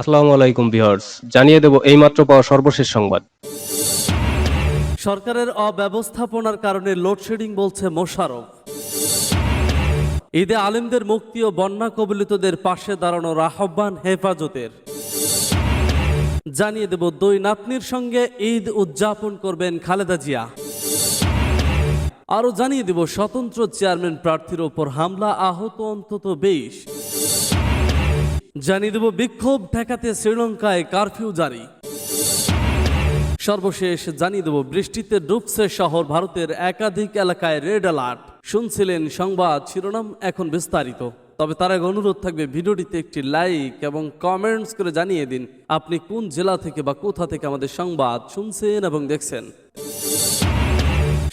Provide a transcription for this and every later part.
আসসালামু আলাইকুম ভিউয়ার্স, জানিয়ে দেব এইমাত্র পাওয়া সর্বশেষ সংবাদ। সরকারের অব্যবস্থাপনার কারণে লোডশেডিং বলছে মোশারফ ঈদে আলেমদের মুক্তি ও বন্যা কবলিতদের পাশে দাঁড়ানোর আহ্বান হেফাজতের। জানিয়ে দেব দুই নাতনির সঙ্গে ঈদ উদযাপন করবেন খালেদা জিয়া। আরও জানিয়ে দেব স্বতন্ত্র চেয়ারম্যান প্রার্থীর ওপর হামলা, আহত অন্তত বেশ। জানিয়ে দেব বিক্ষোভ ঠেকাতে শ্রীলঙ্কায় কারফিউ জারি। সর্বশেষ জানিয়ে দেব, বৃষ্টিতে ডুবছে শহর ভারতের একাধিক এলাকায় রেড অ্যালার্ট। শুনছিলেন সংবাদ শিরোনাম এখন বিস্তারিত। তবে তার আগে অনুরোধ থাকবে, ভিডিওটিতে একটি লাইক এবং কমেন্টস করে জানিয়ে দিন, আপনি কোন জেলা থেকে বা কোথা থেকে আমাদের সংবাদ শুনছেন এবং দেখছেন।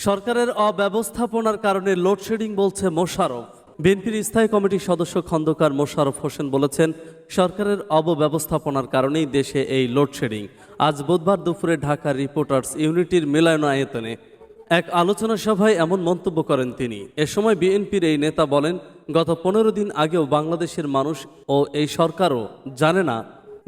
সরকারের অব্যবস্থাপনার কারণে লোডশেডিং বলছে মোশারফ বিএনপির স্থায়ী কমিটির সদস্য খন্দকার মোশারফ হোসেন বলেছেন, সরকারের অবব্যবস্থাপনার কারণেই দেশে এই লোডশেডিং। আজ বুধবার দুপুরে ঢাকা রিপোর্টার্স ইউনিটির মিলনায়তনে এক আলোচনা সভায় এমন মন্তব্য করেন তিনি। এ সময় বিএনপির এই নেতা বলেন, গত পনেরো দিন আগেও বাংলাদেশের মানুষ ও এই সরকারও জানে না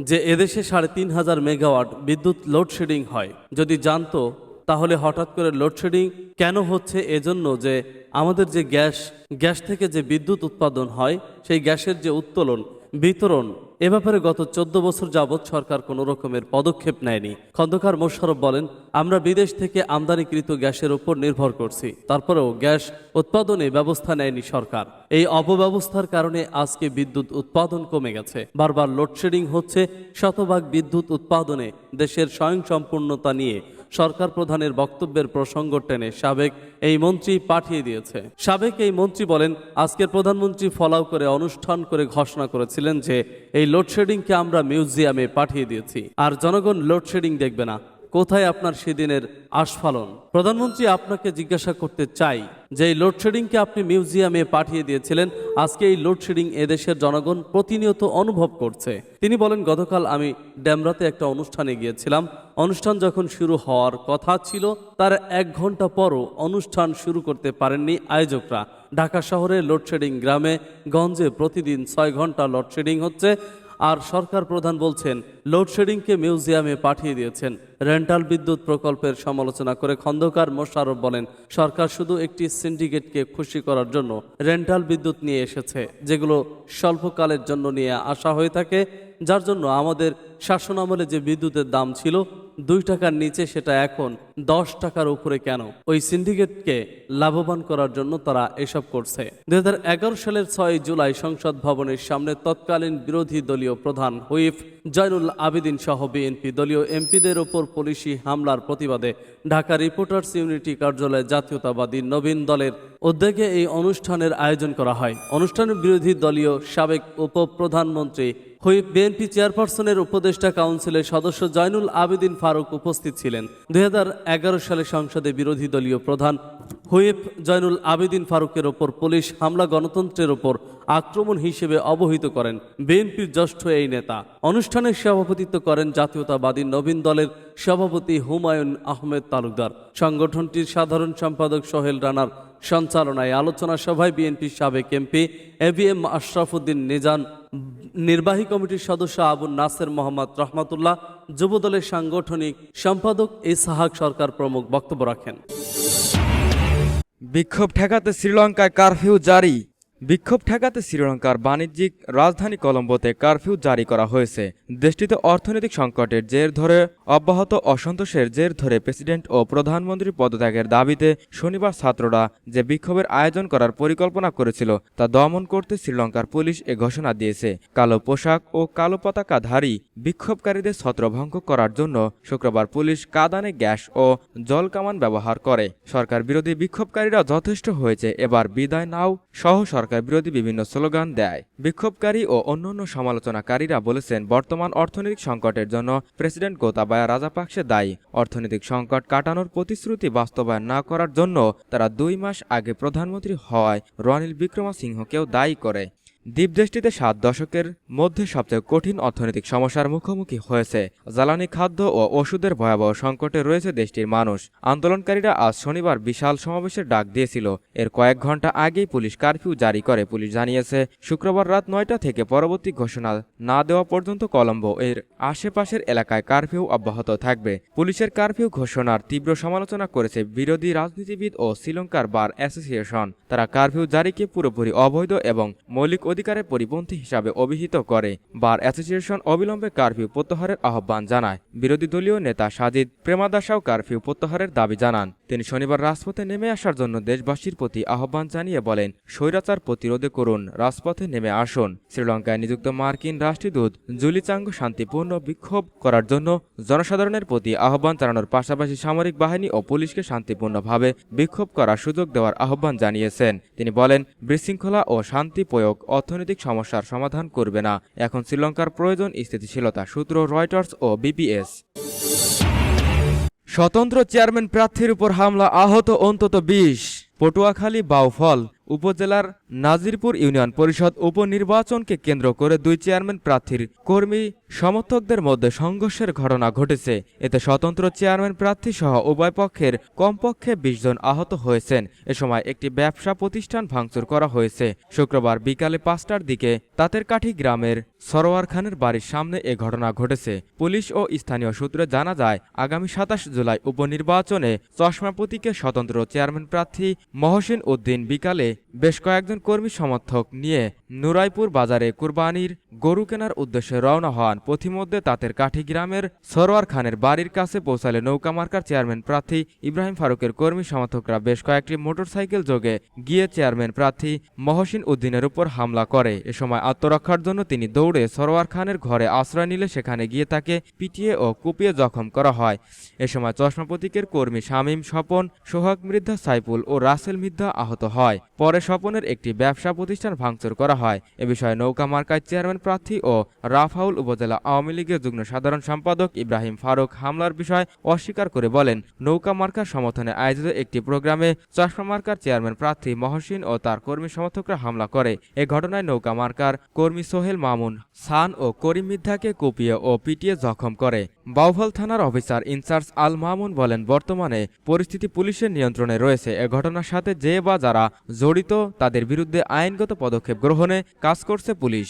যে এদেশে সাড়ে তিন হাজার মেগাওয়াট বিদ্যুৎ লোডশেডিং হয়। যদি জানতো, তাহলে হঠাৎ করে লোডশেডিং কেন হচ্ছে এজন্য যে আমাদের যে গ্যাস গ্যাস থেকে যে বিদ্যুৎ উৎপাদন হয়, সেই গ্যাসের যে উত্তোলন, বিতরণ, এ ব্যাপারে গত চোদ্দ বছর যাবৎ সরকার কোনো রকমের পদক্ষেপ নেয়নি। খন্দকার মোশারফ বলেন, আমরা বিদেশ থেকে আমদানিকৃত গ্যাসের উপর নির্ভর করছি। তারপরেও গ্যাস উৎপাদনে ব্যবস্থা নেয়নি সরকার। এই অপব্যবস্থার কারণে আজকে বিদ্যুৎ উৎপাদন কমে গেছে। বারবার লোডশেডিং হচ্ছে শতভাগ বিদ্যুৎ উৎপাদনে দেশের স্বয়ংসম্পূর্ণতা নিয়ে। সরকার প্রধানের বক্তব্যের প্রসঙ্গ টেনে সাবেক এই মন্ত্রী পাঠিয়ে দিয়েছে। সাবেক এই মন্ত্রী বলেন, আজকের প্রধানমন্ত্রী ফলাও করে অনুষ্ঠান করে ঘোষণা করেছিলেন যে, এই লোডশেডিংকে আমরা মিউজিয়ামে পাঠিয়ে দিয়েছি। আর জনগণ লোডশেডিং দেখবে না। কোথায় আপনার সেদিনের আস্ফালন? প্রধানমন্ত্রী আপনাকে জিজ্ঞাসা করতে চাই যে, এই লোডশেডিংকে আপনি মিউজিয়ামে পাঠিয়ে দিয়েছিলেন। আজকে এই লোডশেডিং এদেশের জনগণ প্রতিনিয়ত অনুভব করছে। তিনি বলেন, গতকাল আমি ড্যামরাতে একটা অনুষ্ঠানে গিয়েছিলাম। অনুষ্ঠান যখন শুরু হওয়ার কথা ছিল, তার এক ঘণ্টা পরও অনুষ্ঠান শুরু করতে পারেননি আয়োজকরা। ঢাকা শহরে লোডশেডিং গ্রামে গঞ্জে প্রতিদিন ছয় ঘণ্টা লোডশেডিং হচ্ছে। আর সরকার প্রধান বলছেন লোডশেডিংকে মিউজিয়ামে পাঠিয়ে দিয়েছেন। রেন্টাল বিদ্যুৎ প্রকল্পের সমালোচনা করে খন্দকার মোশারফ বলেন, সরকার শুধু একটি সিন্ডিকেটকে খুশি করার জন্য রেন্টাল বিদ্যুৎ নিয়ে এসেছে, যেগুলো স্বল্পকালের জন্য নিয়ে আসা হয়ে থাকে, যার জন্য আমাদের শাসন আমলে যে বিদ্যুতের দাম ছিল, দুই টাকার নিচে সেটা এখন দশ টাকার উপরে কেন? ওই সিন্ডিকেটকে লাভবান করার জন্য তারা এসব করছে। দুই সালের ছয় জুলাই সংসদ ভবনের সামনে তৎকালীন বিরোধী দলীয় প্রধান হুইফ জয়নুল আবেদিন সহ বিএনপি দলীয় এমপিদের ওপর পুলিশি হামলার প্রতিবাদে ঢাকা রিপোর্টার্স ইউনিটি কার্যালয়ে জাতীয়তাবাদী নবীন দলের উদ্যোগে এই অনুষ্ঠানের আয়োজন করা হয়। অনুষ্ঠানের বিরোধী দলীয় সাবেক উপপ্রধানমন্ত্রী হুইপ বিএনপি চেয়ারপারসনের উপদেষ্টা কাউন্সিলের সদস্য জয়নুল আবেদিন ফারুক উপস্থিত ছিলেন। দুই হাজার সালে সংসদে বিরোধী দলীয় প্রধান হুইপ জয়নুল আবেদিন ফারুকের ওপর পুলিশ হামলা গণতন্ত্রের ওপর আক্রমণ হিসেবে অবহিত করেন। বিএনপির জ্যেষ্ঠ এই নেতা। অনুষ্ঠানে সভাপতিত্ব করেন জাতীয়তাবাদী নবীন দলের সভাপতি হুমায়ুন আহমেদ তালুকদার। সংগঠনটির সাধারণ সম্পাদক সোহেল রানার সঞ্চালনায় আলোচনা সভায় বিএনপির সাবেক এমপি এভিএম আশরাফুদ্দিন নিজান, নির্বাহী কমিটির সদস্য আবু নাসের মোহাম্মদ রহমাতুল্লাহ, যুবদলের সাংগঠনিক সম্পাদক ইসাহাক সরকার প্রমুখ বক্তব্য রাখেন। বিক্ষোভ ঠেকাতে শ্রীলঙ্কায় কারফিউ জারি। বিক্ষোভ ঠেকাতে শ্রীলঙ্কার বাণিজ্যিক রাজধানী কলম্বোতে কারফিউ জারি করা হয়েছে। দেশটিতে অর্থনৈতিক সংকটের জের ধরে অব্যাহত, অসন্তোষের জের ধরে প্রেসিডেন্ট ও প্রধানমন্ত্রী পদত্যাগের দাবিতে শনিবার ছাত্ররা যে বিক্ষোভের আয়োজন করার পরিকল্পনা করেছিল, তা দমন করতে শ্রীলঙ্কার পুলিশ এ ঘোষণা দিয়েছে। কালো পোশাক ও কালো পতাকাধারী বিক্ষোভকারীদের ছত্রভঙ্গ করার জন্য শুক্রবার পুলিশ কাদানে গ্যাস ও জল কামান ব্যবহার করে। সরকার বিরোধী বিক্ষোভকারীরা যথেষ্ট হয়েছে, এবার বিদায় নাও, সহ সরকার বিরোধী বিভিন্ন স্লোগান দেয়। বিক্ষোভকারী ও অন্যান্য সমালোচনাকারীরা বলেছেন, বর্তমান অর্থনৈতিক সংকটের জন্য প্রেসিডেন্ট গোতাবায়া রাজাপাকসে দায়ী। অর্থনৈতিক সংকট কাটানোর প্রতিশ্রুতি বাস্তবায়ন না করার জন্য তারা দুই মাস আগে প্রধানমন্ত্রী হওয়ায় রনিল বিক্রমসিংহকেও দায়ী করে। দ্বীপদেশটিতে সাত দশকের মধ্যে সবচেয়ে কঠিন অর্থনৈতিক সমস্যার মুখোমুখি হয়েছে। জ্বালানি, খাদ্য ও ওষুধের ভয়াবহ সংকটে রয়েছে দেশটির মানুষ। আন্দোলনকারীরা আজ শনিবার বিশাল সমাবেশের ডাক দিয়েছিল। এর কয়েক ঘণ্টা আগেই পুলিশ কারফিউ জারি করে। পুলিশ জানিয়েছে, শুক্রবার রাত নয়টা থেকে পরবর্তী ঘোষণা না দেওয়া পর্যন্ত কলম্বো এর আশেপাশের এলাকায় কারফিউ অব্যাহত থাকবে। পুলিশের কারফিউ ঘোষণার তীব্র সমালোচনা করেছে বিরোধী রাজনীতিবিদ ও শ্রীলঙ্কার বার অ্যাসোসিয়েশন। তারা কারফিউ জারিকে পুরোপুরি অবৈধ এবং মৌলিক অধিকারের পরিপন্থী হিসাবে অভিহিত করে। বার অ্যাসোসিয়েশন অবিলম্বে কারফিউ প্রত্যাহারের আহ্বান জানায়। বিরোধী দলীয় নেতা সাজিদ প্রেমাদাসাও কারফিউ প্রত্যাহারের দাবি জানান। তিনি শনিবার রাজপথে নেমে আসার জন্য দেশবাসীর প্রতি আহ্বান জানিয়ে বলেন, স্বৈরাচার প্রতিরোধে করুন, রাজপথে নেমে আসুন। শ্রীলঙ্কায় নিযুক্ত মার্কিন রাষ্ট্রদূত জুলি চাঙ্গো শান্তিপূর্ণ বিক্ষোভ করার জন্য জনসাধারণের প্রতি আহ্বান জানানোর পাশাপাশি সামরিক বাহিনী ও পুলিশকে শান্তিপূর্ণভাবে বিক্ষোভ করার সুযোগ দেওয়ার আহ্বান জানিয়েছেন। তিনি বলেন, বিশৃঙ্খলা ও শান্তি প্রয়োগ অর্থনৈতিক সমস্যার সমাধান করবে না। এখন শ্রীলঙ্কার প্রয়োজন স্থিতিশীলতা, সূত্র রয়টার্স ও বিপিএস স্বতন্ত্র চেয়ারম্যান প্রার্থীর উপর হামলা, আহত অন্তত বিশ। পটুয়াখালী, বাউফল। উপজেলার নাজিরপুর ইউনিয়ন পরিষদ উপনির্বাচনকে কেন্দ্র করে দুই চেয়ারম্যান প্রার্থীর কর্মী সমর্থকদের মধ্যে সংঘর্ষের ঘটনা ঘটেছে। এতে স্বতন্ত্র চেয়ারম্যান প্রার্থী সহ উভয় পক্ষের কমপক্ষে বিশ জন আহত হয়েছেন। এ সময় একটি ব্যবসা প্রতিষ্ঠান ভাঙচুর করা হয়েছে। শুক্রবার বিকালে পাঁচটার দিকে তাঁতের কাঠি গ্রামের সরোয়ার খানের বাড়ির সামনে এ ঘটনা ঘটেছে। পুলিশ ও স্থানীয় সূত্রে জানা যায়, আগামী সাতাশ জুলাই উপনির্বাচনে চশমা প্রতীকে স্বতন্ত্র চেয়ারম্যান প্রার্থী মহসিন উদ্দিন বিকালে বেশ কয়েকজন কর্মী সমর্থক নিয়ে নুরাইপুর বাজারে কুরবানির গরু কেনার উদ্দেশ্যে রওনা হন। পথিমধ্যে তাঁতের কাঠি গ্রামের সরোয়ার খানের বাড়ির কাছে পৌঁছালে নৌকা মার্কার চেয়ারম্যান প্রার্থী ইব্রাহিম ফারুকের কর্মী সমর্থকরা বেশ কয়েকটি মোটরসাইকেল যোগে গিয়ে চেয়ারম্যান প্রার্থী মহসিন উদ্দিনের উপর হামলা করে। এ সময় আত্মরক্ষার জন্য তিনি দৌড়ে সরোয়ার খানের ঘরে আশ্রয় নিলে সেখানে গিয়ে তাকে পিটিয়ে ও কুপিয়ে জখম করা হয়। এ সময় চশমা প্রতীকের কর্মী শামীম স্বপন, সোহাগ মৃদ্ধা, সাইফুল ও রাসেল মৃদ্ধা আহত হয়। পরে স্বপনের একটি ব্যবসা প্রতিষ্ঠান ভাঙচুর করা হয়। এ বিষয়ে নৌকা মার্কায় চেয়ারম্যান প্রার্থী ও রাফাউল উপজেলা আওয়ামী লীগের যুগ্ম সাধারণ সম্পাদক ইব্রাহিম ফারুক হামলার বিষয় অস্বীকার করে বলেন, নৌকা মার্কার সমর্থনে আয়োজিত একটি প্রোগ্রামে চশমা মার্কার চেয়ারম্যান প্রার্থী মহসিন ও তার কর্মী সমর্থকরা হামলা করে। এ ঘটনায় নৌকা মার্কার কর্মী সোহেল মামুন, সান ও করিম মিদ্ধাকে কুপিয়ে ও পিটিয়ে জখম করে। বাউফল থানার অফিসার ইনচার্জ আল মামুন বলেন, বর্তমানে পরিস্থিতি পুলিশের নিয়ন্ত্রণে রয়েছে। এ ঘটনার সাথে যে বা যারা জড়িত তাদের বিরুদ্ধে আইনগত পদক্ষেপ গ্রহণে কাজ করছে পুলিশ।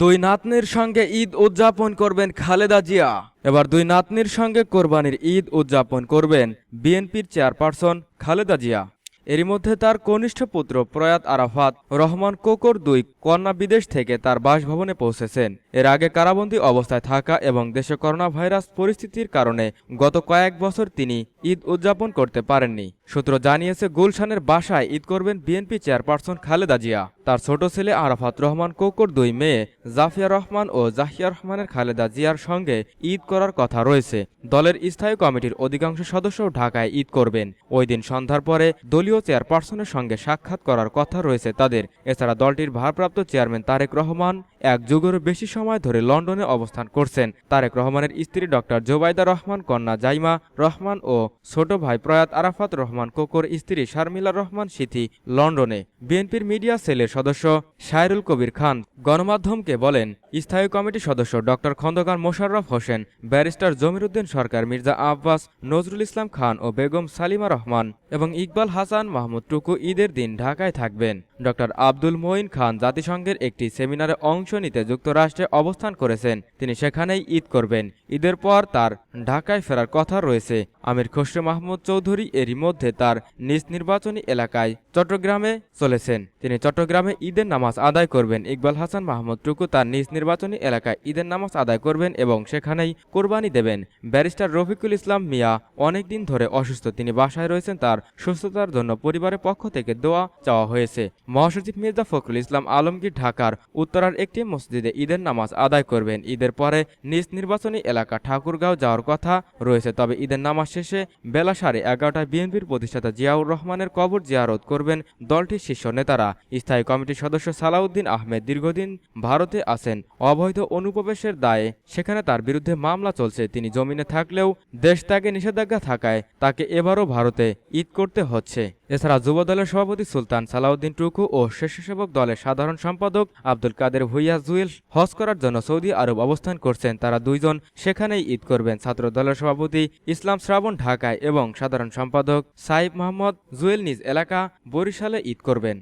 দুই নাতনির সঙ্গে ঈদ উদযাপন করবেন খালেদা জিয়া। এবার দুই নাতনির সঙ্গে কোরবানির ঈদ উদযাপন করবেন বিএনপির চেয়ারপারসন খালেদা জিয়া। এরই মধ্যে তার কনিষ্ঠ পুত্র প্রয়াত আরাফাত রহমান কোকর দুই কন্যা বিদেশ থেকে তার বাসভবনে পৌঁছেছেন। এর আগে কারাবন্দী অবস্থায় থাকা এবং দেশে করোনা ভাইরাস পরিস্থিতির কারণে গত কয়েক বছর তিনি ঈদ উদযাপন করতে পারেননি। সূত্র জানিয়েছে, গুলশানের বাসায় ঈদ করবেন বিএনপি চেয়ারপারসন খালেদা জিয়া। তার ছোট ছেলে আরাফাত রহমান কোকর দুই মেয়ে, জাফিয়া রহমান ও জাহিয়া রহমানের খালেদা জিয়ার সঙ্গে ঈদ করার কথা রয়েছে। দলের স্থায়ী কমিটির অধিকাংশ সদস্য ঢাকায় ঈদ করবেন। ওই দিন সন্ধ্যার পরে দলীয় চেয়ারপারসনের সঙ্গে সাক্ষাৎ করার কথা রয়েছে তাদের। এছাড়া দলটির ভারপ্রাপ্ত চেয়ারম্যান তারেক রহমান এক যুগের বেশি সময় ধরে লন্ডনে অবস্থান করছেন। তারেক রহমানের স্ত্রী ডক্টর জোবাইদা রহমান, কন্যা জাইমা রহমান ও ছোট ভাই প্রয়াত আরাফাত রহমান, কোকর স্ত্রী শারমিলা রহমান সিথি, লন্ডনে। বিএনপির মিডিয়া সেলের সদস্য শায়রুল কবির খান গণমাধ্যমকে বলেন, স্থায়ী কমিটির সদস্য ডক্টর খন্দকার মোশাররফ হোসেন, ব্যারিস্টার জমিরুদ্দিন সরকার মির্জা আব্বাস, নজরুল ইসলাম খান ও বেগম সালিমা রহমান এবং ইকবাল হাসান মাহমুদ টুকু ঈদের দিন ঢাকায় থাকবেন। ডক্টর আব্দুল মঈন খান জাতিসংঘের একটি সেমিনারে অংশ নিতে যুক্তরাষ্ট্রে অবস্থান করেছেন। তিনি সেখানেই ঈদ করবেন। ঈদের পর তার ঢাকায় ফেরার কথা রয়েছে। আমির খসরু মাহমুদ চৌধুরী এরই মধ্যে তার নিজ নির্বাচনী এলাকায় চট্টগ্রামে চলেছেন। তিনি চট্টগ্রামে ঈদের নামাজ আদায় করবেন। ইকবাল হাসান মাহমুদ টুকু তার নিজ নির্বাচনী এলাকায় ঈদের নামাজ আদায় করবেন এবং সেখানেই কোরবানি দেবেন। ব্যারিস্টার রফিকুল ইসলাম মিয়া অনেকদিন ধরে অসুস্থ। তিনি বাসায় রয়েছেন। তার সুস্থতার জন্য পরিবারের পক্ষ থেকে দোয়া চাওয়া হয়েছে। মহাসচিব মির্জা ফখরুল ইসলাম আলমগীর ঢাকার উত্তরার একটি মসজিদে ঈদের নামাজ আদায় করবেন। ঈদের পরে নিজ নির্বাচনী এলাকা ঠাকুরগাঁও যাওয়ার কথা রয়েছে। তবে ঈদের নামাজ শেষে বেলা সাড়ে এগারোটায় বিএনপির প্রতিষ্ঠাতা জিয়াউর রহমানের কবর জিয়ারত করবেন দলটির শীর্ষ নেতারা। স্থায়ী কমিটির সদস্য সালাউদ্দিন আহমেদ দীর্ঘদিন ভারতে আছেন। অবৈধ অনুপ্রবেশের দায়ে সেখানে তার বিরুদ্ধে মামলা চলছে। তিনি জমিনে থাকলেও দেশ ত্যাগে নিষেধাজ্ঞা থাকায় তাকে এবারও ভারতে ঈদ করতে হচ্ছে। এছাড়া যুব দলের সভাপতি সুলতান সালাউদ্দিন টুকু ও স্বেচ্ছাসেবক দলের সাধারণ সম্পাদক আব্দুল কাদের ভুইয়া জুয়েল হজ করার জন্য সৌদি আরব অবস্থান করছেন। তারা দুইজন সেখানেই ঈদ করবেন। ছাত্র দলের সভাপতি ইসলাম শ্রাবণ ঢাকায় এবং সাধারণ সম্পাদক সাইব মোহাম্মদ জুয়েল নিজ এলাকা বরিশালে ঈদ করবেন।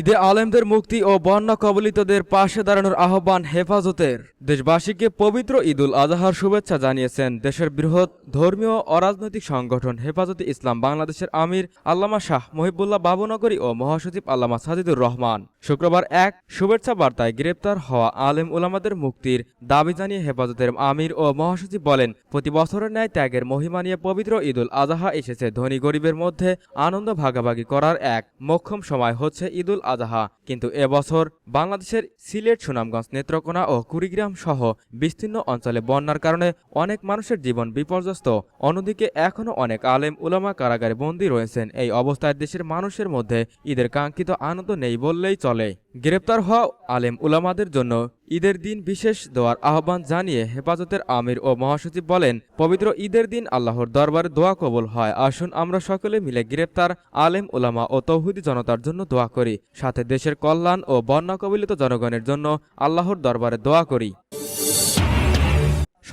ঈদে আলেমদের মুক্তি ও বন্যা কবলিতদের পাশে দাঁড়ানোর আহ্বান হেফাজতের। দেশবাসীকে পবিত্র ঈদুল আজহার শুভেচ্ছা জানিয়েছেন দেশের বৃহৎ ধর্মীয় অরাজনৈতিক সংগঠন হেফাজতে ইসলাম বাংলাদেশের আমির আল্লামা শাহ মহিবুল্লাহ বাবুনগরী ও মহাসচিব আল্লামা সাজিদুর রহমান। শুক্রবার এক শুভেচ্ছা বার্তায় গ্রেপ্তার হওয়া আলেম উলামাদের মুক্তির দাবি জানিয়ে হেফাজতের আমির ও মহাসচিব বলেন, প্রতি বছরের ন্যায় ত্যাগের মহিমা নিয়ে পবিত্র ঈদুল আজহা এসেছে। ধনী গরিবের মধ্যে আনন্দ ভাগাভাগি করার এক মোক্ষম সময় হচ্ছে ঈদুল আজহা। কিন্তু এবছর বাংলাদেশের সিলেট, সুনামগঞ্জ, নেত্রকোনা ও কুড়িগ্রাম সহ বিস্তীর্ণ অঞ্চলে বন্যার কারণে অনেক মানুষের জীবন বিপর্যস্ত। অন্যদিকে এখনও অনেক আলেম উলামা কারাগারে বন্দী রয়েছেন। এই অবস্থায় দেশের মানুষের মধ্যে ঈদের কাঙ্ক্ষিত আনন্দ নেই বললেই চলে। গ্রেপ্তার হওয়া আলেম উলামাদের জন্য ঈদের দিন বিশেষ দোয়ার আহ্বান জানিয়ে হেফাজতের আমির ও মহাসচিব বলেন, পবিত্র ঈদের দিন আল্লাহর দরবারে দোয়া কবুল হয়। আসুন আমরা সকলে মিলে গ্রেপ্তার আলেম উলামা ও তৌহিদি জনতার জন্য দোয়া করি। সাথে দেশের কল্যাণ ও বন্যা কবলিত জনগণের জন্য আল্লাহর দরবারে দোয়া করি।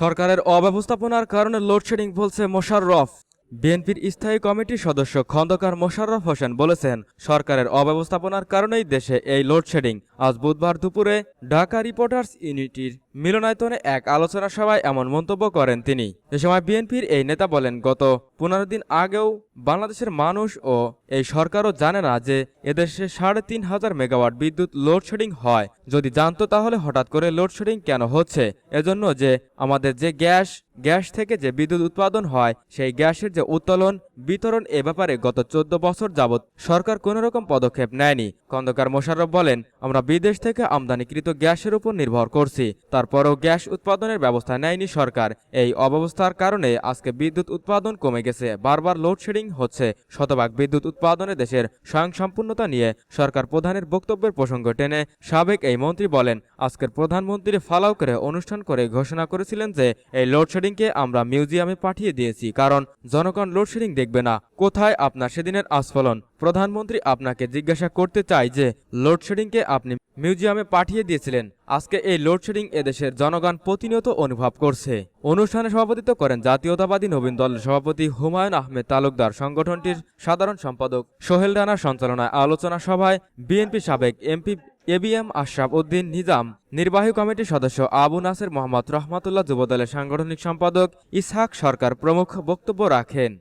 সরকারের অব্যবস্থাপনার কারণে লোডশেডিং বলছে মোশাররফ। বিএনপির স্থায়ী কমিটির সদস্য খন্দকার মোশাররফ হোসেন বলেছেন, সরকারের অব্যবস্থাপনার কারণেই দেশে এই লোডশেডিং। আজ বুধবার দুপুরে ঢাকা রিপোর্টার্স ইউনিটির মিলনায়তনে এক আলোচনা সভায় এমন মন্তব্য করেন তিনি। এ সময় বিএনপির এই নেতা বলেন, গত পনেরো দিন আগেও বাংলাদেশের মানুষ ও এই সরকারও জানে না যে এদেশে সাড়ে তিন হাজার মেগাওয়াট বিদ্যুৎ লোডশেডিং হয়। যদি জানতো তাহলে হঠাৎ করে লোডশেডিং কেন হচ্ছে? এজন্য যে আমাদের যে গ্যাস গ্যাস থেকে যে বিদ্যুৎ উৎপাদন হয়, সেই গ্যাসের যে উত্তোলন, বিতরণ এ ব্যাপারে গত চোদ্দ বছর যাবৎ সরকার কোনো রকম পদক্ষেপ নেয়নি। খন্দকার মোশাররফ বলেন, আমরা বিদেশ থেকে আমদানিকৃত গ্যাসের উপর নির্ভর করছি। তারপরও গ্যাস উৎপাদনের ব্যবস্থা নেয়নি সরকার। এই অব্যবস্থার কারণে আজকে বিদ্যুৎ উৎপাদন কমে গেছে। বারবার লোডশেডিং হচ্ছে। শতভাগ বিদ্যুৎ উৎপাদনে দেশের স্বয়ংসম্পূর্ণতা নিয়ে সরকার প্রধানের বক্তব্যের প্রসঙ্গ টেনে সাবেক এই মন্ত্রী বলেন, আজকের প্রধানমন্ত্রী ফালাও করে অনুষ্ঠান করে ঘোষণা করেছিলেন যে, এই লোডশেডিংকে আমরা মিউজিয়ামে পাঠিয়ে দিয়েছি, কারণ জনগণ লোডশেডিং দেখবে না। কোথায় আপনার সেদিনের আস্ফলন? প্রধানমন্ত্রী আপনাকে জিজ্ঞাসা করতে চাই যে লোডশেডিংকে আপনি মিউজিয়ামে পাঠিয়ে দিয়েছিলেন। আজকে এই লোডশেডিং এদেশের জনগণ প্রতিনিয়ত অনুভব করছে। অনুষ্ঠানে সভাপতিত্ব করেন জাতীয়তাবাদী নবীন দলের সভাপতি হুমায়ুন আহমেদ তালুকদার। সংগঠনটির সাধারণ সম্পাদক সোহেল রানার সঞ্চালনায় আলোচনা সভায় বিএনপি সাবেক এমপি এবিএম আশরাফ উদ্দিন নিজাম, নির্বাহী কমিটির সদস্য আবু নাসের মোহাম্মদ রহমাতুল্লাহ যুবদলের সাংগঠনিক সম্পাদক ইসহাক সরকার প্রমুখ বক্তব্য রাখেন।